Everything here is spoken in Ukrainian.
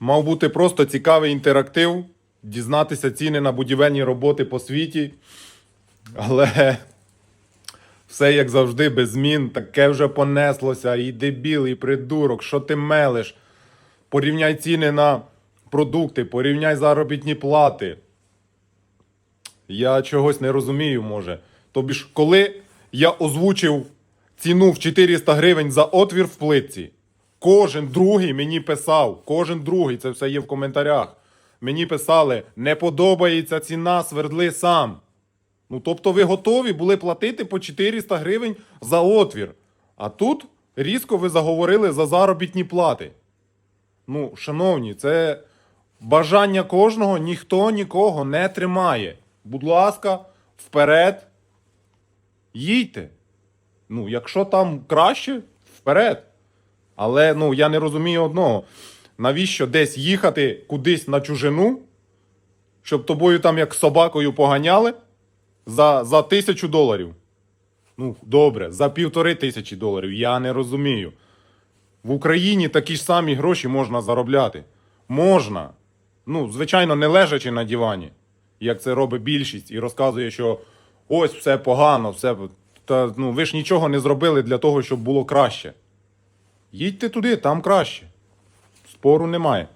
Мав бути просто цікавий інтерактив, дізнатися ціни на будівельні роботи по світі. Але все як завжди, без змін, таке вже понеслося. І дебіл, і придурок, що ти мелиш? Порівняй ціни на продукти, порівняй заробітні плати. Я чогось не розумію, може. Тобі ж, коли я озвучив ціну в 400 гривень за отвір в плитці, кожен другий мені писав, кожен другий, це все є в коментарях. Мені писали, не подобається ціна, свердли сам. Ну, тобто ви готові були платити по 400 гривень за отвір. А тут різко ви заговорили за заробітні плати. Ну, шановні, це бажання кожного ніхто нікого не тримає. Будь ласка, вперед. Їдьте. Ну, якщо там краще, вперед. Але ну, я не розумію одного. Навіщо десь їхати кудись на чужину, щоб тобою там як собакою поганяли за, за тисячу доларів? Ну, добре, за півтори тисячі доларів. Я не розумію. В Україні такі ж самі гроші можна заробляти. Можна. Ну, звичайно, не лежачи на дивані, як це робить більшість, і розказує, що ось все погано, все. Та ну, ви ж нічого не зробили для того, щоб було краще. Їдьте туди, там краще. Спору немає.